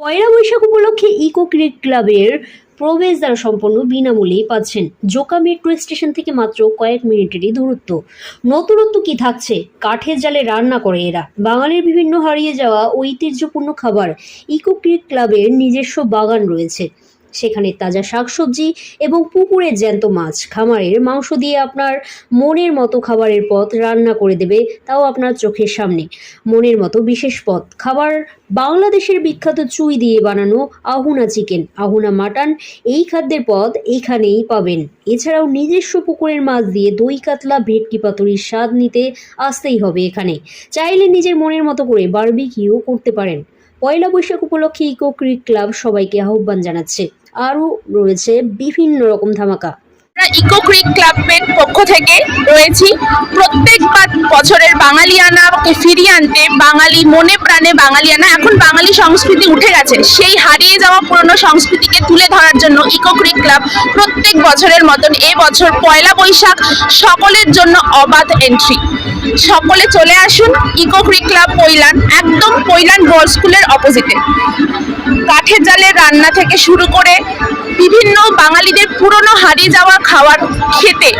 পয়লা বৈশাখ উপলক্ষে eco cricket ক্লাবের প্রবেশ প্রবেশদ্বার সম্পন্ন বিনামূল্যেই পাচ্ছেন। জোকা মেট্রো স্টেশন থেকে মাত্র কয়েক মিনিটেরই দূরত্ব। নতুনত্ব কি থাকছে? কাঠের জালে রান্না করে এরা। বাঙালির বিভিন্ন হারিয়ে যাওয়া ঐতিহ্যপূর্ণ খাবার ইকো ক্রিক ক্লাবের নিজস্ব বাগান রয়েছে। সেখানে তাজা শাকসবজি এবং পুকুরের জ্যান্ত মাছ, খামারের মাংস দিয়ে আপনার মনের মতো খাবারের পথ রান্না করে দেবে, তাও আপনার চোখের সামনে। মনের মতো বিশেষ পদ, খাবার বাংলাদেশের বিখ্যাত চুই দিয়ে বানানো আহুনা চিকেন, আহুনা মাটন, এই খাদ্যের পদ এইখানেই পাবেন। এছাড়াও নিজস্ব পুকুরের মাছ দিয়ে দই, কাতলা, ভেটকি পাতুরির স্বাদ নিতে আসতেই হবে এখানে। চাইলে নিজের মনের মতো করে বারবিকিউ করতে পারেন। পয়লা বৈশাখ উপলক্ষে ইকো ক্রিক ক্লাব সবাইকে আহ্বান জানাচ্ছে। আরও রয়েছে বিভিন্ন রকম ধামাকা। আমরা ইকো ক্রিক ক্লাবের পক্ষ থেকে রয়েছি। প্রত্যেকবার বছরের বাঙালিয়ানাকে ফিরিয়ে আনতে বাঙালি মনে প্রাণে বাঙালিয়ানা এখন বাঙালি সংস্কৃতি উঠে গেছে। সেই হারিয়ে যাওয়া পুরনো সংস্কৃতিকে তুলে ধরার জন্য ইকো ক্রিক ক্লাব প্রত্যেক বছরের মতন এই বছর পয়লা বৈশাখ সকলের জন্য অবাধ এন্ট্রি। সকলে চলে আসুন ইকো ক্রিক ক্লাব পৈলান, একদম পৈলান গার্লস স্কুলের অপোজিটে। কাঠের জালের রান্না থেকে শুরু করে বিভিন্ন বাঙালিদের পুরনো হারিয়ে যাওয়া খাওয়ার খেতে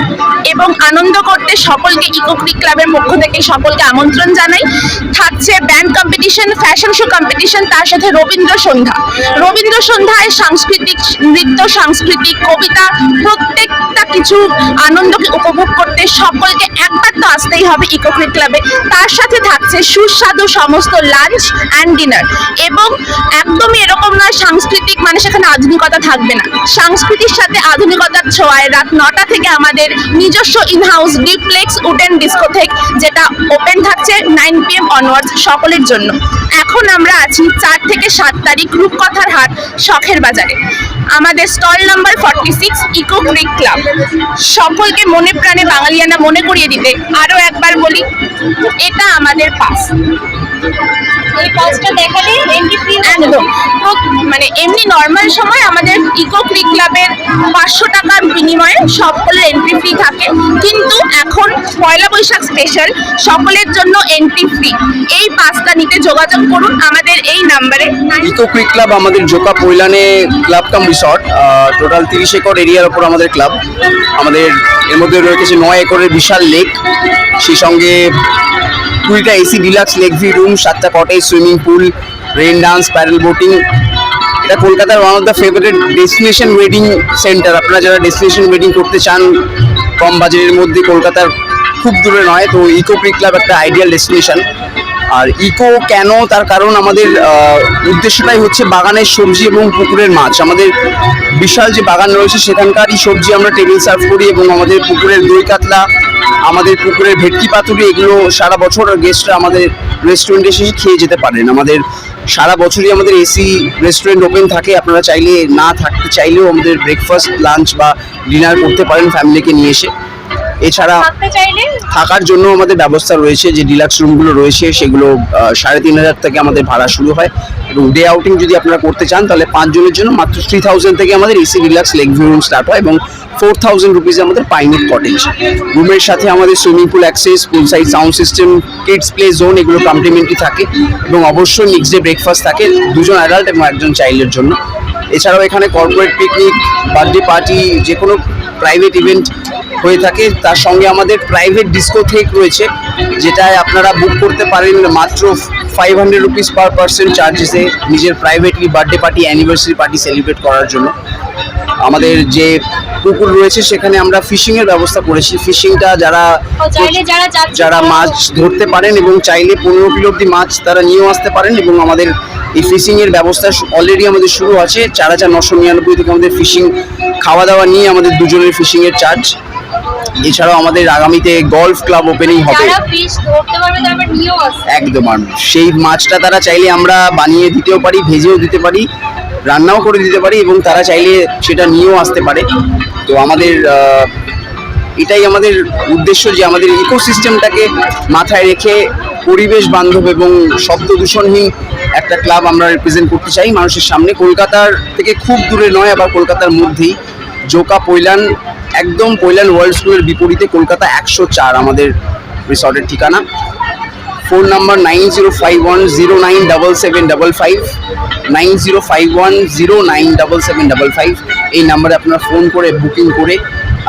এবং আনন্দ করতে সকলকে ইকো ক্রিক ক্লাবের পক্ষ থেকে সকলকে আমন্ত্রণ জানাই। থাকছে band competition fashion show competition তার সাথে রবীন্দ্র সন্ধ্যা। রবীন্দ্র সন্ধ্যায় সাংস্কৃতিক, নৃত্য, সাংস্কৃতিক, কবিতা, প্রত্যেকটা কিছু আনন্দকে উপভোগ করতে সকলকে একবার তো আসতেই হবে ইকো ক্রিক ক্লাবে। তার সাথে থাকছে সুস্বাদু সমস্ত লাঞ্চ অ্যান্ড ডিনার এবং একদমই এরকম নয়, সাংস্কৃতিক মানে সেখানে আধুনিকতা থাকবে না। সংস্কৃতির সাথে আধুনিকতার ছোঁয়ায় রাত নটা থেকে আমাদের নিজস্ব in house duplex wooden discotheque যেটা ওপেন থাকছে নাইন পি এম অনওয়ার্ডস সকলের জন্য। এখন আমরা আছি চার থেকে সাত তারিখ রূপকথার হাট শখের বাজারে। আমাদের stall number forty six eco creek club সকলকে মনে প্রাণে বাঙালিয়ানা মনে করিয়ে দিতে আরও একবার বলি এটা আমাদের পাস। এই পাঁচটা দেখালে একদম। মানে এমনি নর্মাল সময় আমাদের ইকো ক্লিক ক্লাবের পাঁচশো টাকার বিনিময়ে সকলের এন্ট্রি ফ্রি থাকে। কিন্তু এখন পয়লা বৈশাখ স্পেশাল সকলের জন্য এন্ট্রি ফ্রি এই পাঁচটা নিতে যোগাযোগ করুন আমাদের এই নাম্বারে ইকো ক্রিক ক্লাব আমাদের জোকা পৈলানে ক্লাব কাম রিসর্ট টোটাল তিরিশ একর এরিয়ার ওপর আমাদের ক্লাব আমাদের এর মধ্যে রয়েছে নয় একরের বিশাল লেক সেই সঙ্গে কুড়িটা AC deluxe lake view room সাতটা cottage swimming pool rain dance parallel boating এটা কলকাতার one of the favourite destination wedding centre আপনারা যারা ডেস্টিনেশন ওয়েডিং করতে চান, কম বাজেটের মধ্যে কলকাতার খুব দূরে নয়, তো ইকো ক্রিক ক্লাব একটা আইডিয়াল ডেস্টিনেশন আর ইকো কেন? তার কারণ আমাদের উদ্দেশ্যটাই হচ্ছে বাগানের সবজি এবং পুকুরের মাছ। আমাদের বিশাল যে বাগান রয়েছে, সেখানকারই সবজি আমরা টেবিল সার্ভ করি এবং আমাদের পুকুরের দই কাতলা, আমাদের পুকুরের ভেটকি পাতুরি, এগুলো সারা বছর গেস্টরা আমাদের রেস্টুরেন্টে এসে খেয়ে যেতে পারেন। আমাদের সারা বছরই আমাদের এসি রেস্টুরেন্ট ওপেন থাকে। আপনারা চাইলে না থাকতে চাইলেও আমাদের ব্রেকফাস্ট লাঞ্চ বা ডিনার করতে পারেন ফ্যামিলিকে নিয়ে এসে। এছাড়া থাকার জন্য আমাদের ব্যবস্থা রয়েছে যে ডিলাক্স রুমগুলো রয়েছে সেগুলো সাড়ে তিন হাজার থেকে আমাদের ভাড়া শুরু হয়। এবং ডে আউটিং যদি আপনারা করতে চান তাহলে পাঁচজনের জন্য মাত্র থ্রি থাউজেন্ড থেকে আমাদের AC deluxe lake view room start হয় এবং ফোর থাউজেন্ড রুপিজে আমাদের পাইনেট কটেজ রুমের সাথে আমাদের swimming pool access pool side sound system kids play zone এগুলো কমপ্লিমেন্টারি থাকে এবং অবশ্যই মিক্স ডে ব্রেকফাস্ট থাকে দুজন অ্যাডাল্ট এবং একজন চাইল্ডের জন্য। এছাড়াও এখানে কর্পোরেট পিকনিক বার্থডে পার্টি যে কোনো প্রাইভেট ইভেন্ট হয়ে থাকে। তার সঙ্গে আমাদের প্রাইভেট ডিস্কো থেক রয়েছে যেটায় আপনারা বুক করতে পারেন মাত্র five hundred rupees per person চার্জেসে নিজের privately birthday party anniversary party celebrate করার জন্য। আমাদের যে পুকুর রয়েছে সেখানে আমরা ফিশিং এর ব্যবস্থা করেছি। ফিশিংটা যারা যারা মাছ ধরতে পারেন এবং চাইলে পনেরো কিলো অব্দি মাছ তারা নিয়েও আসতে পারেন এবং আমাদের এই ফিশিং এর ব্যবস্থা অলরেডি আমাদের শুরু আছে। চার হাজার নশো নিরানব্বই থেকে আমাদের ফিশিং খাওয়া দাওয়া নিয়ে আমাদের দুজনের ফিশিং এর চার্জ এছাড়াও আমাদের আগামীতে গলফ ক্লাব ওপেনিং হবে। একদম আর সেই মাছটা তারা চাইলে আমরা বানিয়ে দিতেও পারি ভেজেও দিতে পারি রান্নাও করে দিতে পারি এবং তারা চাইলে সেটা নিয়েও আসতে পারে। তো আমাদের এটাই আমাদের উদ্দেশ্য যে আমাদের ইকোসিস্টেমটাকে মাথায় রেখে পরিবেশ বান্ধব এবং শব্দ দূষণহীন একটা ক্লাব আমরা রিপ্রেজেন্ট করতে চাই। মানুষের সামনে কলকাতার থেকে খুব দূরে নয় আবার কলকাতার মধ্যেই। জোকা পৈলান একদম পৈলান ওয়ার্ল্ড স্কুলের বিপরীতে কলকাতা একশো চার, আমাদের রিসর্টের ঠিকানা। Phone number nine zero five one zero nine seven five nine zero five one zero nine seven five এই নাম্বারে আপনারা ফোন করে বুকিং করে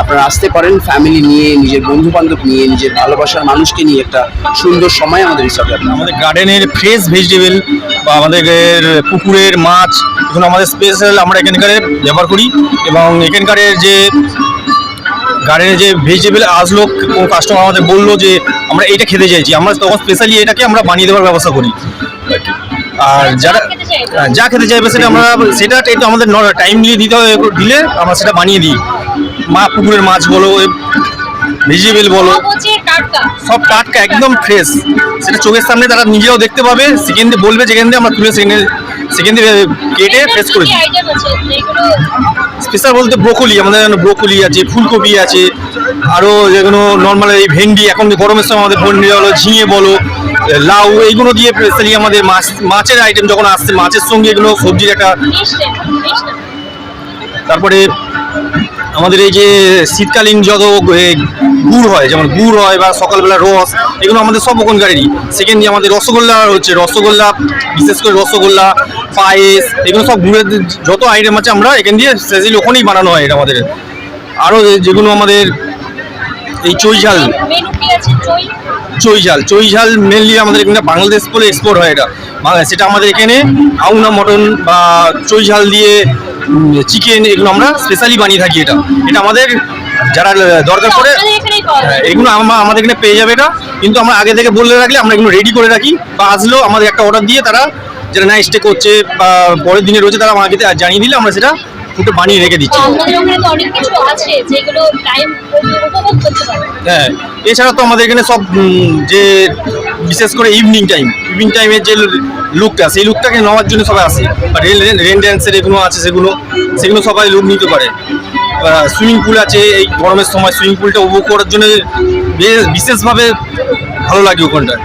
আপনারা আসতে পারেন ফ্যামিলি নিয়ে, নিজের বন্ধু বান্ধব নিয়ে, নিজের ভালোবাসার মানুষকে নিয়ে একটা সুন্দর সময় আমাদের রিসর্টে আমাদের গার্ডেনের ফ্রেশ ভেজিটেবল বা আমাদের পুকুরের মাছ এখন আমাদের স্পেশাল আমরা এখানকার ব্যবহার করি এবং এখানকারের যে গার্ডেনের যে ভেজিটেবল আসলো কোনো কাস্টমার আমাদের বলল যে আমরা এইটা খেতে চাইছি। আমরা তখন স্পেশালি এটাকে আমরা বানিয়ে দেওয়ার ব্যবস্থা করি। আর যারা যা খেতে চাইবে সেটা আমরা সেটা একটু আমাদের টাইম নিয়ে দিতে হবে দিলে আমরা সেটা বানিয়ে দিই। মা পুকুরের মাছ বলো ভেজিটেবল বলো সব টাটকা। একদম ফ্রেশ সেটা চোখের সামনে তারা নিজেরাও দেখতে পাবে সেকেন্ডে বলবে যেখান দিয়ে আমরা তুলে সেকেন্ডে সেকেন্ডে কেটে ফ্রেশ করে দিই আইটেম আছে? যেগুলো স্পেশাল বলতে ব্রোকলি, আমাদের যেন ব্রোকলি আছে, ফুলকপি আছে আরও যেগুলো নর্মাল এই ভেন্ডি, এখন গরমের সময় আমাদের ভেন্ডি বলো, ঝিঙে বলো, লাউ, এইগুলো দিয়ে স্পেশালি আমাদের মাছ, মাছের আইটেম যখন আসছে, মাছের সঙ্গে এগুলো সবজির একটা তারপরে আমাদের এই যে শীতকালীন যত গুড় হয়, যেমন গুড় হয় বা সকালবেলা রস, এগুলো আমাদের সব ওখানকারেরই। সেকেন্ড দিয়ে আমাদের রসগোল্লা হচ্ছে রসগোল্লা, বিশেষ করে রসগোল্লা পায়েস এগুলো সব ঘুরে যত আইটেম আছে আমরা এখান দিয়ে স্পেশালি ওখানেই বানানো হয় এটা আমাদের। আরও যেগুলো আমাদের এই চই ঝাল। চই? ঝাল। চই ঝাল মেনলি আমাদের এখানে বাংলাদেশ বলে এক্সপোর্ট হয় এটা। সেটা আমাদের এখানে আউনা মটন বা চই ঝাল দিয়ে চিকেন এগুলো আমরা স্পেশালি বানিয়ে থাকি এটা। এটা আমাদের যারা দরকার পড়ে হ্যাঁ, এগুলো আমাদের এখানে পেয়ে যাবে এটা। কিন্তু আমরা আগে থেকে বলে রাখলে আমরা এগুলো রেডি করে রাখি। বা আসলেও আমাদের একটা অর্ডার দিয়ে তারা যারা না স্টে করছে বা পরের দিনে রয়েছে তারা আমাকে জানিয়ে দিলে আমরা সেটা ফুটে বানিয়ে রেখে দিচ্ছি। হ্যাঁ এছাড়া তো আমাদের এখানে সব যে বিশেষ করে ইভিনিং টাইম ইভিনিং টাইমের যে লুকটা সেই লুকটাকে নেওয়ার জন্য সবাই আসে। বা রেন ড্যান্সের এগুলো আছে সেগুলো সেগুলো সবাই লুক নিতে পারে। সুইমিং পুল আছে এই গরমের সময় সুইমিং পুলটা উপভোগ করার জন্য বেশ বিশেষভাবে ভালো লাগে ওখানটা।